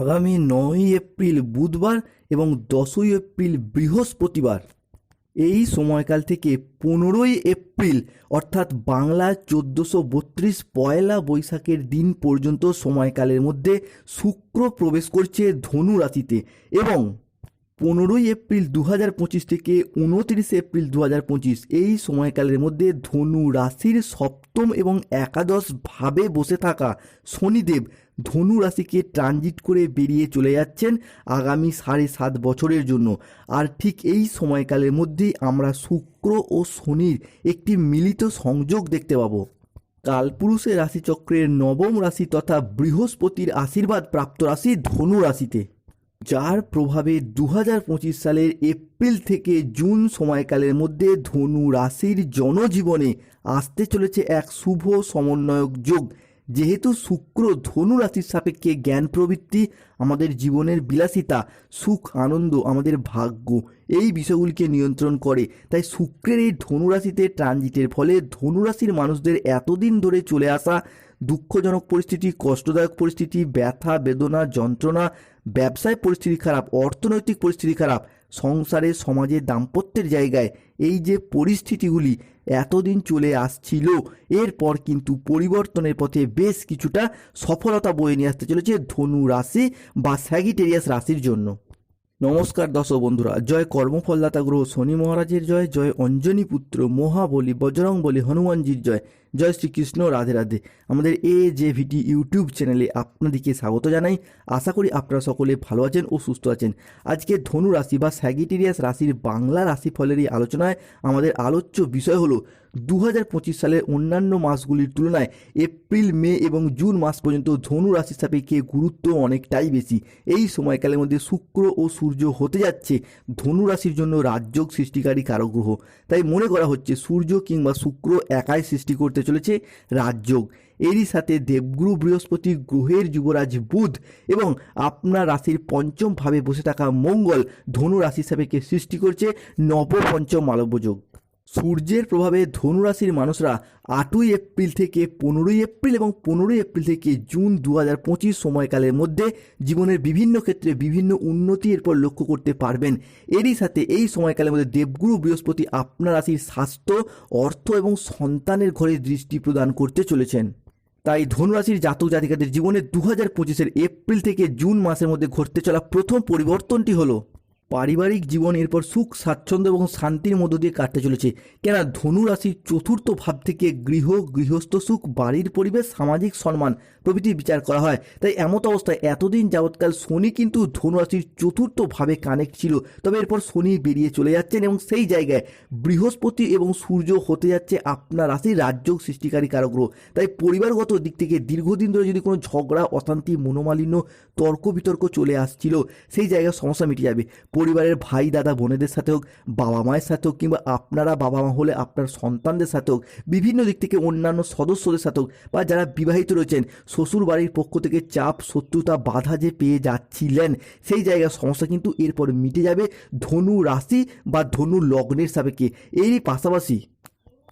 আগামী নয়ই এপ্রিল বুধবার এবং দশই এপ্রিল বৃহস্পতিবার। এই সময়কাল থেকে পনেরোই এপ্রিল, অর্থাৎ বাংলা চোদ্দোশো বত্রিশ পয়লা বৈশাখের দিন পর্যন্ত সময়কালের মধ্যে শুক্র প্রবেশ করছে ধনু রাশিতে এবং পনেরোই এপ্রিল দু হাজার পঁচিশ থেকে উনতিরিশে এপ্রিল দু হাজার পঁচিশ, এই সময়কালের মধ্যে ধনু রাশির সপ্তম এবং একাদশ ভাবে বসে থাকা শনিদেব ধনু রাশিকে ট্রানজিট করে বেরিয়ে চলে যাচ্ছেন আগামী সাড়ে সাত বছরের জন্য। আর ঠিক এই সময়কালের মধ্যেই আমরা শুক্র ও শনির একটি মিলিত সংযোগ দেখতে পাবো। কালপুরুষের রাশিচক্রের নবম রাশি তথা বৃহস্পতির আশীর্বাদ প্রাপ্ত রাশি ধনু রাশিতে। যার প্রভাবে দু সালের এপ্রিল থেকে জুন সময়কালের মধ্যে ধনু রাশির জনজীবনে আসতে চলেছে এক শুভ সমন্বয়ক যোগ। যেহেতু শুক্র ধনু রাশির সাপেক্ষে জ্ঞান প্রবৃত্তি, আমাদের জীবনের বিলাসিতা, সুখ, আনন্দ, আমাদের ভাগ্য, এই বিষয়গুলিকে নিয়ন্ত্রণ করে। তাই শুক্রের এই ধনুরাশিতে ট্রানজিটের ফলে ধনুরাশির মানুষদের এতদিন ধরে চলে আসা দুঃখজনক পরিস্থিতি, কষ্টদায়ক পরিস্থিতি, ব্যথা, বেদনা, যন্ত্রণা, ব্যবসায় পরিস্থিতি খারাপ, অর্থনৈতিক পরিস্থিতি খারাপ, সংসারে, সমাজে, দাম্পত্যের জায়গায় এই যে পরিস্থিতিগুলি এতদিন চলে আসছিল, এরপর কিন্তু পরিবর্তনের পথে বেশ কিছুটা সফলতা বয়ে নিয়ে আসতে চলেছে ধনু রাশি বা স্যাগিটেরিয়াস রাশির জন্য। নমস্কার দর্শক বন্ধুরা, জয় কর্মফলদাতা গ্রহ শনি মহারাজের জয় জয় অঞ্জনী পুত্র মহাবলী, বজরং বলি হনুমানজির জয়। জয় শ্রীকৃষ্ণ, রাধে রাধে। আমাদের এ জে ভিটি ইউটিউব চ্যানেলে আপনাদেরকে স্বাগত জানাই। আশা করি আপনারা সকলে ভালো আছেন ও সুস্থ আছেন। আজকে ধনু রাশি বা স্যাগিটেরিয়াস রাশির বাংলা রাশিফলের এই আলোচনায় আমাদের আলোচ্য বিষয় হলো দু হাজার সালের অন্যান্য মাসগুলির তুলনায় এপ্রিল, মে এবং জুন মাস পর্যন্ত ধনু রাশির সাপেক্ষে গুরুত্ব অনেকটাই বেশি। এই সময়কালের মধ্যে শুক্র ও সূর্য হতে যাচ্ছে। ধনু রাশির জন্য রাজযোগ সৃষ্টিকারী কারক গ্রহ। তাই মনে করা হচ্ছে সূর্য কিংবা শুক্র একাই সৃষ্টি করতে চলেছে রাজযোগ। এরই সাথে দেবগুরু বৃহস্পতি গ্রহের যুবরাজ বুধ এবং আপনার রাশির পঞ্চম ভাবে বসে থাকা মঙ্গল ধনু রাশি সাপেক্ষে সৃষ্টি করছে নবপঞ্চম মালব্যযোগ সূর্যের প্রভাবে ধনুরাশির মানুষরা আটই এপ্রিল থেকে পনেরোই এপ্রিল এবং পনেরোই এপ্রিল থেকে জুন দু হাজার পঁচিশ সময়কালের মধ্যে জীবনের বিভিন্ন ক্ষেত্রে বিভিন্ন উন্নতি এরপর লক্ষ্য করতে পারবেন। এরই সাথে এই সময়কালের মধ্যে দেবগুরু বৃহস্পতি আপনার রাশির স্বাস্থ্য, অর্থ এবং সন্তানের ঘরে দৃষ্টি প্রদান করতে চলেছেন। তাই ধনুরাশির জাতক জাতিকাদের জীবনে দু হাজার পঁচিশের এপ্রিল থেকে জুন মাসের মধ্যে ঘটতে চলা প্রথম পরিবর্তনটি হলো পারিবারিক জীবন, এরপর সুখ, স্বাচ্ছন্দ্য এবং শান্তির মধ্য দিয়ে কাটতে চলেছে। কেন ধনু রাশির চতুর্থ ভাব থেকে গৃহ, গৃহস্থ সুখ, বাড়ির পরিবেশ, সামাজিক সম্মান প্রভৃতি বিচার করা হয়। তাই এমত অবস্থায় এতদিন যাবৎকাল শনি কিন্তু ধনু রাশির চতুর্থ ভাবে কানেক্ট ছিল। তবে এরপর শনি বেরিয়ে চলে যাচ্ছেন এবং সেই জায়গায় বৃহস্পতি এবং সূর্য হতে যাচ্ছে আপনার রাশির রাজ্য সৃষ্টিকারী কারক গ্রহ তাই পরিবারগত দিক থেকে দীর্ঘদিন ধরে যদি কোনো ঝগড়া, অশান্তি, মনোমালিন্য, তর্ক বিতর্ক চলে আসছিল, সেই জায়গায় সমস্যা মিটে যাবে। পরিবারের ভাই, দাদা, বোনেদের সাথে হোক, বাবা মায়ের সাথে হোক কিংবা আপনারা বাবা মা হলে আপনার সন্তানদের সাথে হোক, বিভিন্ন দিক থেকে অন্যান্য সদস্যদের সাথে হোক বা যারা বিবাহিত রয়েছেন শ্বশুর বাড়ির পক্ষ থেকে চাপ, শত্রুতা, বাধা যে পেয়ে যাচ্ছিলেন, সেই জায়গার সমস্যা কিন্তু এরপর মিটে যাবে। ধনু রাশি বা ধনু লগ্নের সাপেক্ষে। এরই পাশাপাশি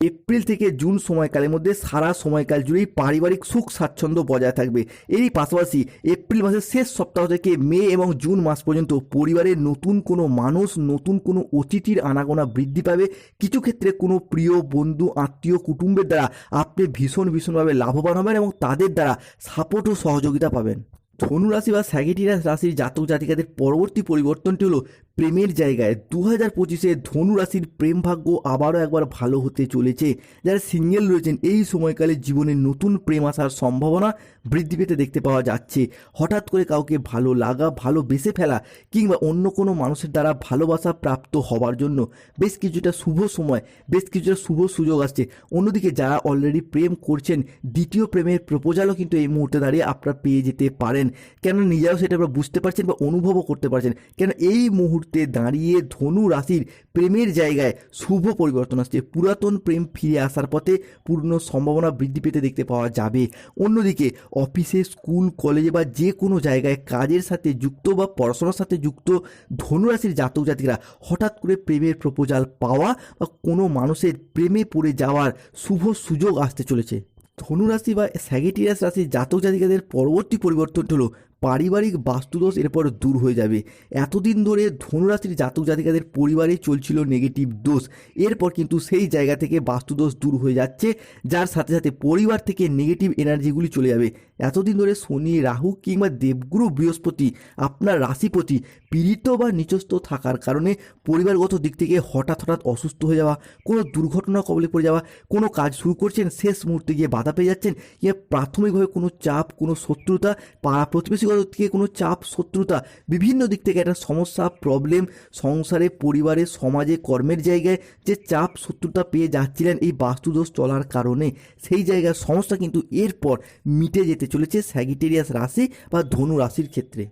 এপ্রিল থেকে জুন সময়কালের মধ্যে সারা সময়কাল জুড়েই পারিবারিক সুখ, স্বাচ্ছন্দ্য বজায় থাকবে। এরই পাশাপাশি এপ্রিল মাসের শেষ সপ্তাহ থেকে মে এবং জুন মাস পর্যন্ত পরিবারের নতুন কোনো মানুষ, নতুন কোনো অতিথির আনাগোনা বৃদ্ধি পাবে। কিছু ক্ষেত্রে কোনো প্রিয় বন্ধু, আত্মীয়, কুটুম্বের দ্বারা আপনি ভীষণ ভীষণভাবে লাভবান হবেন এবং তাদের দ্বারা সাপোর্ট ও সহযোগিতা পাবেন। ধনু রাশি বা স্যাগিটিরাস রাশির জাতক জাতিকাদের পরবর্তী পরিবর্তনটি হলো প্রেমের জায়গায়। দু হাজার পঁচিশে ধনু রাশির প্রেম ভাগ্য আবারও একবার ভালো হতে চলেছে। যারা সিঙ্গেল রয়েছেন, এই সময়কালে জীবনে নতুন প্রেম আসার সম্ভাবনা বৃদ্ধি পেতে দেখতে পাওয়া যাচ্ছে। হঠাৎ করে কাউকে ভালো লাগা, ভালো বেসে ফেলা কিংবা অন্য কোনো মানুষের দ্বারা ভালোবাসা প্রাপ্ত হবার জন্য বেশ কিছুটা শুভ সময়, বেশ কিছুটা শুভ সুযোগ আসছে। অন্যদিকে যারা অলরেডি প্রেম করছেন, দ্বিতীয় প্রেমের প্রপোজালও কিন্তু এই মুহূর্তে দাঁড়িয়ে আপনারা পেয়ে যেতে পারেন। কেন নিজেরাও সেটা আপনারা বুঝতে পারছেন বা অনুভবও করতে পারছেন। কেন এই মুহূর্তে দাঁড়িয়ে ধনু রাশির প্রেমের জায়গায় শুভ পরিবর্তন আসছে। পুরাতন প্রেম ফিরে আসার পথে পূর্ণ সম্ভাবনা বৃদ্ধি পেতে দেখতে পাওয়া যাবে। অন্যদিকে অফিসে, স্কুল, কলেজে বা যে কোনো জায়গায় কাজের সাথে যুক্ত বা পড়াশোনার সাথে যুক্ত ধনুরাশির জাতক জাতিরা হঠাৎ করে প্রেমের প্রপোজাল পাওয়া বা কোনো মানুষের প্রেমে পড়ে যাওয়ার শুভ সুযোগ আসতে চলেছে। ধনুরাশি বা স্যাগেটিয়াস রাশির জাতক জাতিকাদের পরবর্তী পরিবর্তন হলো পারিবারিক বাস্তুদোষ এরপর দূর হয়ে যাবে। এতদিন ধরে ধনুরাশির জাতক জাতিকাদের পরিবারে চলছিল নেগেটিভ দোষ। এরপর কিন্তু সেই জায়গা থেকে বাস্তুদোষ দূর হয়ে যাচ্ছে, যার সাথে সাথে পরিবার থেকে নেগেটিভ এনার্জিগুলি চলে যাবে। এতদিন ধরে শনি, রাহু কিংবা দেবগুরু বৃহস্পতি, আপনার রাশিপতি পীড়িত বা নিচস্থ থাকার কারণে পরিবারগত দিক থেকে হঠাৎ হঠাৎ অসুস্থ হয়ে যাওয়া, কোনো দুর্ঘটনা কবলে পড়ে যাওয়া, কোনো কাজ শুরু করছেন, শেষ মুহূর্তে গিয়ে বাধা পেয়ে যাচ্ছেন, কিংবা প্রাথমিকভাবে কোনো চাপ, কোনো শত্রুতা, পাড়া প্রতিবেশীগত থেকে কোনো চাপ, শত্রুতা, বিভিন্ন দিক থেকে একটা সমস্যা প্রবলেম সংসারে, পরিবারে, সমাজে, কর্মের জায়গায় যে চাপ, শত্রুতা পেয়ে যাচ্ছিলেন এই বাস্তুদোষ চলার কারণে, সেই জায়গার সমস্যা কিন্তু এরপর মিটে যেতে চলেছে স্যাগিটেরিয়াস রাশি বা ধনু রাশির ক্ষেত্রে।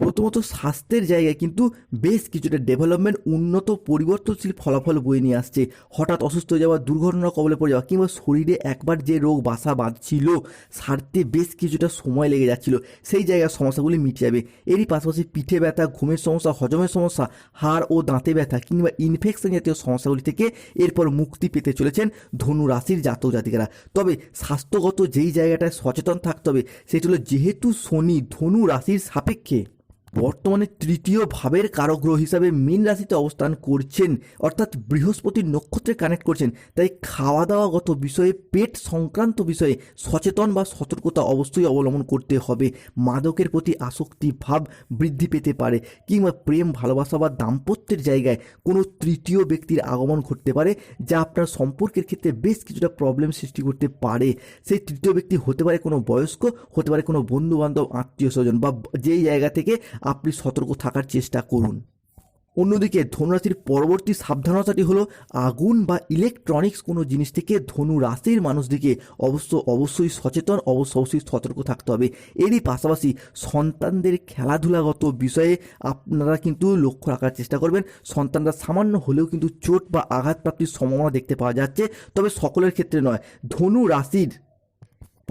প্রথমত স্বাস্থ্যের জায়গায় কিন্তু বেশ কিছুটা ডেভেলপমেন্ট উন্নত পরিবর্তনশীল ফলাফল বয়ে নিয়ে আসছে। হঠাৎ অসুস্থ হয়ে যাওয়া, দুর্ঘটনা কবলে পড়ে যাওয়া কিংবা শরীরে একবার যে রোগ বাসা বাঁধছিল, সারতে বেশ কিছুটা সময় লেগে যাচ্ছিল, সেই জায়গার সমস্যাগুলি মিটে যাবে। এরই পাশাপাশি পিঠে ব্যথা, ঘুমের সমস্যা, হজমের সমস্যা, হাড় ও দাঁতে ব্যথা কিংবা ইনফেকশন জাতীয় সমস্যাগুলি থেকে এরপর মুক্তি পেতে চলেছেন ধনু রাশির জাতক জাতিকারা। তবে স্বাস্থ্যগত যেই জায়গাটায় সচেতন থাকতে হবে, সেটি হলো যেহেতু শনি ধনু রাশির সাপেক্ষে। বর্তমানে তৃতীয় ভাবের কারগ্রহ হিসাবে মীন রাশিতে অবস্থান করছেন, অর্থাৎ বৃহস্পতির নক্ষত্রে কানেক্ট করছেন। তাই খাওয়া দাওয়াগত বিষয়ে, পেট সংক্রান্ত বিষয়ে সচেতন বা সতর্কতা অবশ্যই অবলম্বন করতে হবে। মাদকের প্রতি আসক্তি ভাব বৃদ্ধি পেতে পারে কিংবা প্রেম, ভালোবাসা বা দাম্পত্যের জায়গায় কোনো তৃতীয় ব্যক্তির আগমন ঘটতে পারে, যা আপনার সম্পর্কের ক্ষেত্রে বেশ কিছুটা প্রবলেম সৃষ্টি করতে পারে। সেই তৃতীয় ব্যক্তি হতে পারে কোনো বয়স্ক, হতে পারে কোনো বন্ধু বান্ধব আত্মীয় স্বজন বা যেই জায়গা থেকে আপনি সতর্ক থাকার চেষ্টা করুন। অন্যদিকে ধনুরাশির পরবর্তী সাবধানতাটি হলো আগুন বা ইলেকট্রনিক্স কোনো জিনিস থেকে ধনু রাশির মানুষদিকে অবশ্য অবশ্যই সচেতন, অবশ্য অবশ্যই সতর্ক থাকতে হবে। এরই পাশাপাশি সন্তানদের খেলাধুলাগত বিষয়ে আপনারা কিন্তু লক্ষ্য রাখার চেষ্টা করবেন। সন্তানরা সামান্য হলেও কিন্তু চোট বা আঘাতপ্রাপ্তির সম্ভাবনা দেখতে পাওয়া যাচ্ছে। তবে সকলের ক্ষেত্রে নয় ধনু রাশির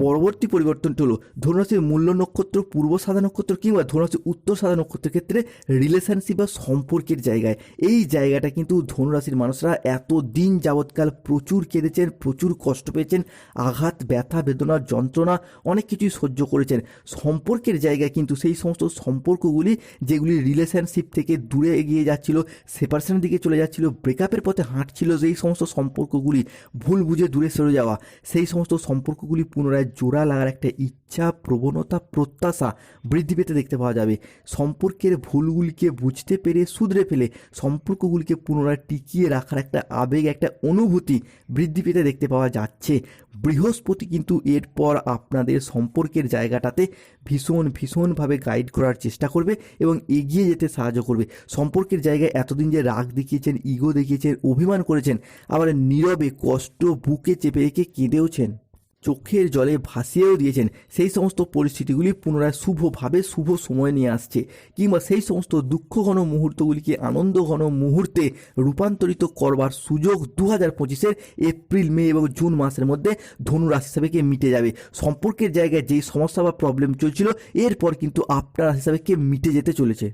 পরবর্তী পরিবর্তনটি হলো ধনুরাশির মূল্য নক্ষত্র, পূর্ব সাদা নক্ষত্র কিংবা ধনুরাশির উত্তর সাদা নক্ষত্রের ক্ষেত্রে রিলেশনশিপ বা সম্পর্কের জায়গায়। এই জায়গাটা কিন্তু ধনুরাশির মানুষরা এত দিন যাবৎকাল প্রচুর কেঁদেছেন, প্রচুর কষ্ট পেয়েছেন, আঘাত, ব্যথা, বেদনা, যন্ত্রণা অনেক কিছুই সহ্য করেছেন। সম্পর্কের জায়গায় কিন্তু সেই সমস্ত সম্পর্কগুলি যেগুলি রিলেশনশিপ থেকে দূরে এগিয়ে যাচ্ছিল সেপারেশনের দিকে চলে যাচ্ছিল ব্রেকআপের পথে হাঁটছিল যেই সমস্ত সম্পর্কগুলি ভুল বুঝে দূরে সরে যাওয়া, সেই সমস্ত সম্পর্কগুলি পুনরায় জোড়া লাগার একটা ইচ্ছা, প্রবণতা, প্রত্যাশা বৃদ্ধি পেতে দেখতে পাওয়া যাবে। সম্পর্কের ভুলগুলিকে বুঝতে পেরে শুধরে ফেলে সম্পর্কগুলিকে পুনরায় টিকিয়ে রাখার একটা আবেগ, একটা অনুভূতি বৃদ্ধি পেতে দেখতে পাওয়া যাচ্ছে। বৃহস্পতি কিন্তু এরপর আপনাদের সম্পর্কের জায়গাটাতে ভীষণ, ভীষণভাবে গাইড করার চেষ্টা করবে এবং এগিয়ে যেতে সাহায্য করবে। সম্পর্কের জায়গায় এতদিন যে রাগ দেখিয়েছেন ইগো দেখিয়েছেন, অভিমান করেছেন, আবার নীরবে, কষ্ট, বুকে চেপে রেখে কেঁদেওছেন। চোখের জলে ভাসিয়েও দিয়েছেন। সেই সমস্ত পরিস্থিতিগুলি পুনরায় শুভভাবে শুভ সময় নিয়ে আসছে কিংবা সেই সমস্ত দুঃখঘন মুহূর্তগুলিকে আনন্দঘন মুহূর্তে রূপান্তরিত করবার সুযোগ দু হাজার পঁচিশের এপ্রিল, মে এবং জুন মাসের মধ্যে ধনু রাশি হিসাবেকে মিটে যাবে। সম্পর্কের জায়গায় যেই সমস্যা বা প্রবলেম চলছিল, এরপর কিন্তু আপনার হিসাবেকে মিটে যেতে চলেছে?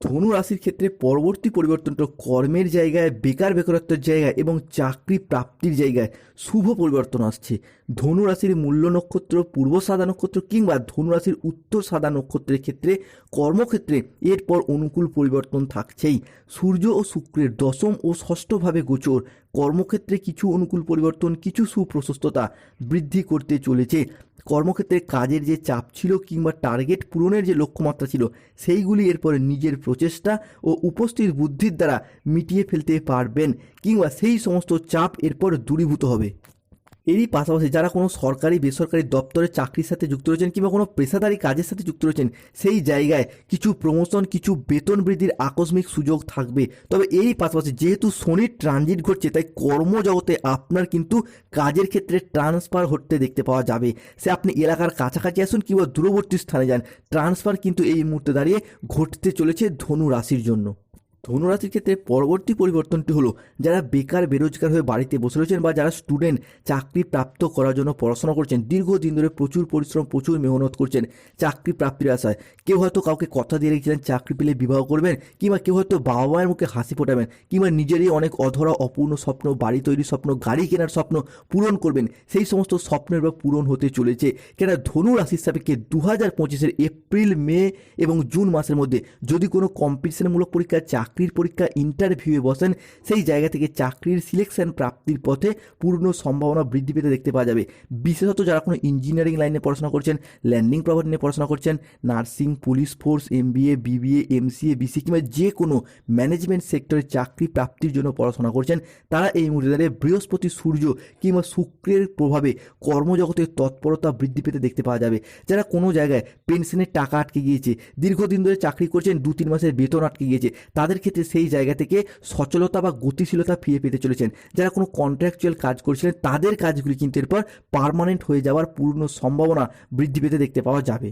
ধনু রাশির ক্ষেত্রে পরবর্তী পরিবর্তনটা কর্মের জায়গায়, বেকার বেকারত্বের জায়গায় এবং চাকরি প্রাপ্তির জায়গায় শুভ পরিবর্তন আসছে। ধনু রাশির মূল্য নক্ষত্র, পূর্ব সাদা নক্ষত্র কিংবা ধনু রাশির উত্তর সাদা নক্ষত্রের ক্ষেত্রে কর্মক্ষেত্রে এরপর অনুকূল পরিবর্তন থাকছেই। সূর্য ও শুক্রের দশম ও ষষ্ঠভাবে গোচর। কর্মক্ষেত্রে কিছু অনুকূল পরিবর্তন, কিছু সুপ্রশস্ততা বৃদ্ধি করতে চলেছে। কর্মক্ষেত্রে কাজের যে চাপ ছিল কিংবা টার্গেট পূরণের যে লক্ষ্যমাত্রা ছিল, সেইগুলি এরপরে নিজের প্রচেষ্টা ও উপস্থিত বুদ্ধির দ্বারা মিটিয়ে ফেলতে পারবেন কিংবা সেই সমস্ত চাপ এরপর দূরীভূত হবে। এরই পাশাপাশি যারা কোনো সরকারি, বেসরকারি দপ্তরের চাকরির সাথে যুক্ত রয়েছেন কিংবা কোনো পেশাদারি কাজের সাথে যুক্ত রয়েছেন, সেই জায়গায় কিছু প্রমোশন কিছু বেতন বৃদ্ধির আকস্মিক সুযোগ থাকবে। তবে এরই পাশাপাশি যেহেতু শনির ট্রানজিট ঘটছে, তাই কর্মজগতে আপনার কিন্তু কাজের ক্ষেত্রে ট্রান্সফার হতে দেখতে পাওয়া যাবে। সে আপনি এলাকার কাছাকাছি আসুন কিংবা দূরবর্তী স্থানে যান ট্রান্সফার কিন্তু এই মুহূর্তে দাঁড়িয়ে ঘটতে চলেছে ধনু রাশির জন্য। ধনুরাশির ক্ষেত্রে পরবর্তী পরিবর্তনটি হলো যারা বেকার, বেরোজগার হয়ে বাড়িতে বসে রয়েছেন বা যারা স্টুডেন্ট চাকরি প্রাপ্ত করার জন্য পড়াশোনা করছেন, দীর্ঘদিন ধরে প্রচুর পরিশ্রম, প্রচুর মেহনত করছেন চাকরি প্রাপ্তির আশায়। কেউ হয়তো কাউকে কথা দিয়ে রেখেছিলেন, চাকরি পেলে বিবাহ করবেন, কিংবা কেউ হয়তো বাবা মায়ের মুখে হাসি ফোটাবেন, কিংবা নিজেরই অনেক অধরা, অপূর্ণ স্বপ্ন, বাড়ি তৈরির স্বপ্ন, গাড়ি কেনার স্বপ্ন পূরণ করবেন, সেই সমস্ত স্বপ্নের বা পূরণ হতে চলেছে। কেন ধনু রাশির সাপেক্ষে দু হাজার পঁচিশের এপ্রিল, মে এবং জুন মাসের মধ্যে যদি কোনো কম্পিটিশনমূলক পরীক্ষা চাকরির পরীক্ষা ইন্টারভিউয়ে বসেন, সেই জায়গা থেকে চাকরির সিলেকশন প্রাপ্তির পথে পূর্ণ সম্ভাবনা বৃদ্ধি পেতে দেখতে পাওয়া যাবে। বিশেষত যারা কোনো ইঞ্জিনিয়ারিং লাইনে পড়াশোনা করছেন ল্যান্ডিং প্রপার্টি নিয়ে পড়াশোনা করছেন nursing police force MBA BBA MCA BC কিংবা যে কোনো ম্যানেজমেন্ট সেক্টরে চাকরি প্রাপ্তির জন্য পড়াশোনা করছেন, তারা এই মুহূর্তে দাঁড়িয়ে বৃহস্পতি সূর্য কিংবা শুক্রের প্রভাবে কর্মজগতের তৎপরতা বৃদ্ধি পেতে দেখতে পাওয়া যাবে। যারা কোনো জায়গায় পেনশনের টাকা আটকে গিয়েছে, দীর্ঘদিন ধরে চাকরি করছেন দু তিন মাসের বেতন আটকে গিয়েছে তাদের ক্ষেত্রে সেই জায়গা থেকে সচলতা বা গতিশীলতা ফিরে পেতে চলেছেন। যারা কোনো কন্ট্রাকচুয়াল কাজ করছিলেন, তাদের কাজগুলি কিন্তু এরপর পারমানেন্ট হয়ে যাওয়ার পূর্ণ সম্ভাবনা বৃদ্ধি পেতে দেখতে পাওয়া যাবে।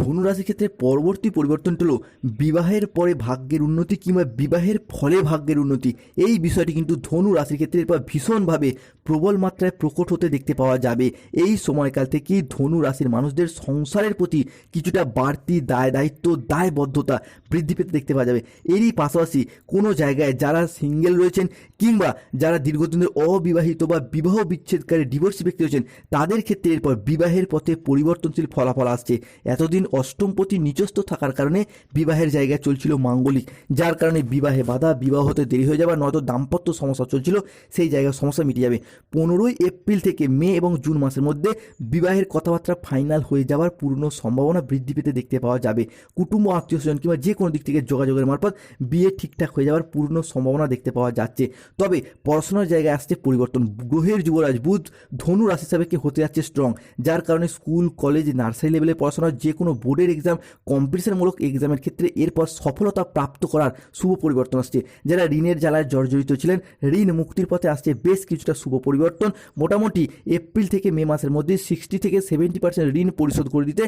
ধনুরাশির ক্ষেত্রে পরবর্তী পরিবর্তনটি হলো বিবাহের পরে ভাগ্যের উন্নতি কিংবা বিবাহের ফলে ভাগ্যের উন্নতি। এই বিষয়টি কিন্তু ধনু রাশির ক্ষেত্রে এরপর ভীষণভাবে প্রবল মাত্রায় প্রকট হতে দেখতে পাওয়া যাবে। এই সময়কাল থেকেই ধনু রাশির মানুষদের সংসারের প্রতি কিছুটা বাড়তি দায় দায়িত্ব, দায়বদ্ধতা বৃদ্ধি পেতে দেখতে পাওয়া যাবে। এরই পাশাপাশি কোনো জায়গায় যারা সিঙ্গেল রয়েছেন কিংবা যারা দীর্ঘদিনের অবিবাহিত বা বিবাহ বিচ্ছেদকারী ডিভোর্সি ব্যক্তি রয়েছেন, তাদের ক্ষেত্রে এরপর বিবাহের পথে পরিবর্তনশীল ফলাফল আসছে। এতদিন অষ্টমপতি নিচস্থ থাকার কারণে বিবাহের জায়গায় চলছিল মাঙ্গলিক, যার কারণে বিবাহে বাধা, বিবাহ হতে দেরি হয়ে যাবে নয়তো দাম্পত্য সমস্যা চলছিল, সেই জায়গায় সমস্যা মিটে যাবে। পনেরোই এপ্রিল থেকে মে এবং জুন মাসের মধ্যে বিবাহের কথাবার্তা ফাইনাল হয়ে যাওয়ার পূর্ণ সম্ভাবনা বৃদ্ধি পেতে দেখতে পাওয়া যাবে। কুটুম্ব আত্মীয় স্বজন কিংবা যে কোনো দিক থেকে যোগাযোগের মারফত বিয়ে ঠিকঠাক হয়ে যাওয়ার পূর্ণ সম্ভাবনা দেখতে পাওয়া যাচ্ছে। তবে পড়াশোনার জায়গায় আসছে পরিবর্তন। গ্রহের যুবরাজ বুধ ধনু রাশি সাপেক্ষে হতে যাচ্ছে স্ট্রং যার কারণে স্কুল, কলেজ, নার্সারি লেভেলে পড়াশোনার যে কোনো বোর্ডের এক্সাম কম্পিটিশনমূলক এক্সামের ক্ষেত্রে এরপর সফলতা প্রাপ্ত করার শুভ পরিবর্তন আসছে। যারা ঋণের জ্বালায় জর্জরিত ছিলেন, ঋণ মুক্তির পথে আসছে বেশ কিছুটা শুভ পরিবর্তন। মোটামুটি এপ্রিল থেকে মে মাসের মধ্যে সিক্সটি থেকে সেভেন্টি পার্সেন্ট ঋণ পরিশোধ করে দিতে